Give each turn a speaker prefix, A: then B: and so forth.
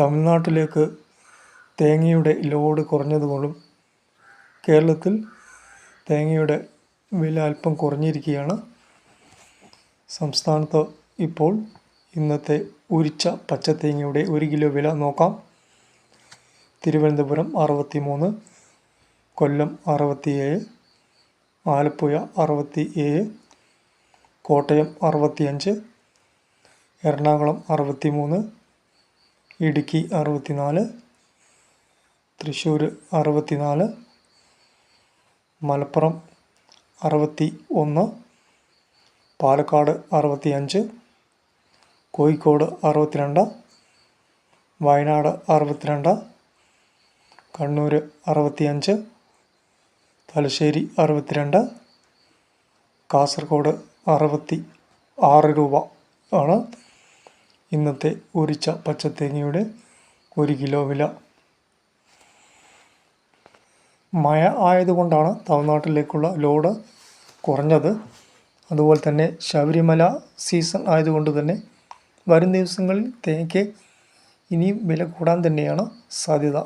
A: തമിഴ്നാട്ടിലേക്ക് തേങ്ങയുടെ ലോഡ് കുറഞ്ഞതുകൊണ്ടും കേരളത്തിൽ തേങ്ങയുടെ വില അല്പം കുറഞ്ഞിരിക്കുകയാണ്. സംസ്ഥാനത്ത് ഇപ്പോൾ ഇന്നത്തെ ഉരിച്ച പച്ചത്തേങ്ങയുടെ ഒരു കിലോ വില നോക്കാം. തിരുവനന്തപുരം അറുപത്തി മൂന്ന് കൊല്ലം അറുപത്തിയേഴ് ആലപ്പുഴ അറുപത്തി ഏഴ് കോട്ടയം അറുപത്തിയഞ്ച് എറണാകുളം അറുപത്തി മൂന്ന് ഇടുക്കി അറുപത്തിനാല് തൃശ്ശൂർ അറുപത്തിനാല് മലപ്പുറം അറുപത്തി ഒന്ന് പാലക്കാട് അറുപത്തിയഞ്ച് കോഴിക്കോട് അറുപത്തിരണ്ട് വയനാട് അറുപത്തിരണ്ട് കണ്ണൂർ അറുപത്തിയഞ്ച് തലശ്ശേരി അറുപത്തിരണ്ട് കാസർഗോഡ് അറുപത്തി ആറ് രൂപ ആണ്. ഇന്നത്തെ ഉരിച്ച പച്ചത്തേങ്ങയുടെ ഒരു കിലോ വില. മഴ ആയതുകൊണ്ടാണ് തമിഴ്നാട്ടിലേക്കുള്ള ലോഡ് കുറഞ്ഞത്. അതുപോലെ തന്നെ ശബരിമല സീസൺ ആയതുകൊണ്ട് തന്നെ വരും ദിവസങ്ങളിൽ തേങ്ങയ്ക്ക് ഇനിയും വില കൂടാൻ തന്നെയാണ് സാധ്യത.